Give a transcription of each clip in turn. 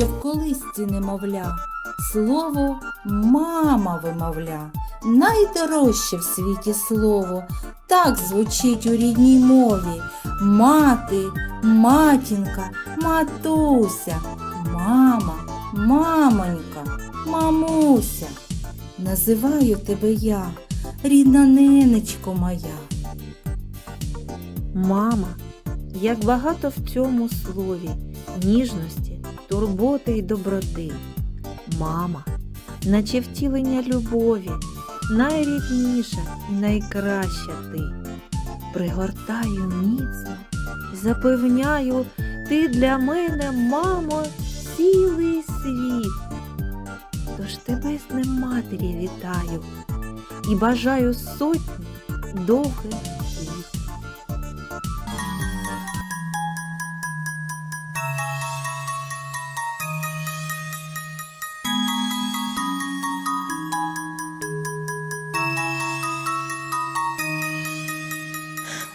утробиці немовля, слово мама вимовля, найдорожче в світі слово, так звучить у рідній мові. Мати, матінка, матуся, мама, мамонька, мамуся. Називаю тебе я, рідна ненечко моя. Мама, як багато в цьому слові ніжності, турботи й доброти. Мама, наче втілення любові, найрідніша і найкраща ти. Пригортаю міцно, запевняю, ти для мене, мамо, цілий світ. Тож тебе з Днем матері вітаю і бажаю сотні довгих літ.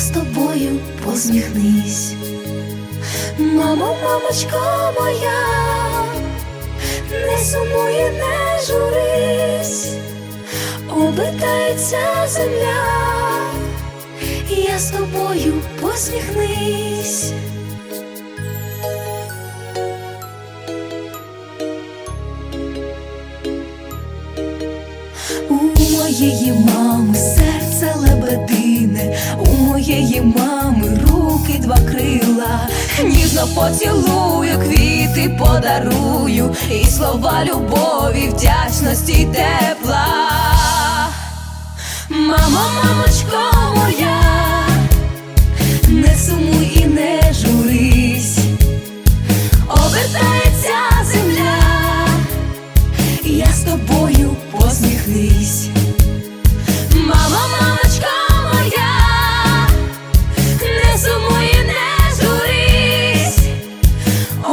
з тобою посміхнись. Мамо, мамочко моя, не сумуй, і не журись, обертається земля, я з тобою посміхнись. У моєї мами у мами руки два крила, ніжно поцілую, квіти подарую, і слова любові, вдячності тепла. Мамо, мамочко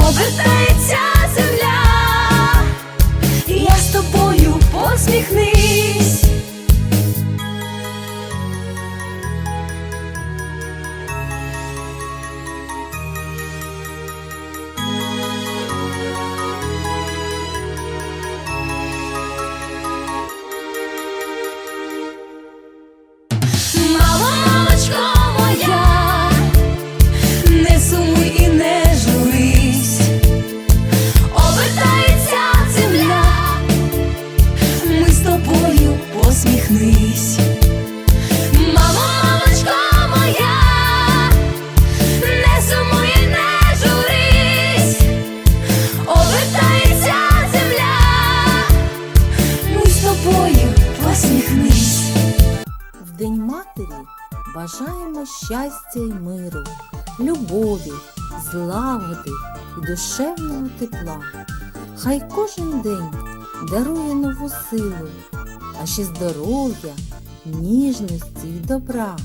обертається земля, я з тобою посміхнись. Бажаємо щастя й миру, любові, злагоди і душевного тепла. Хай кожен день дарує нову силу, а ще здоров'я, ніжності і добра.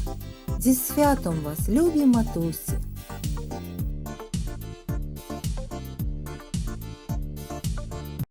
Зі святом вас, любі матусі!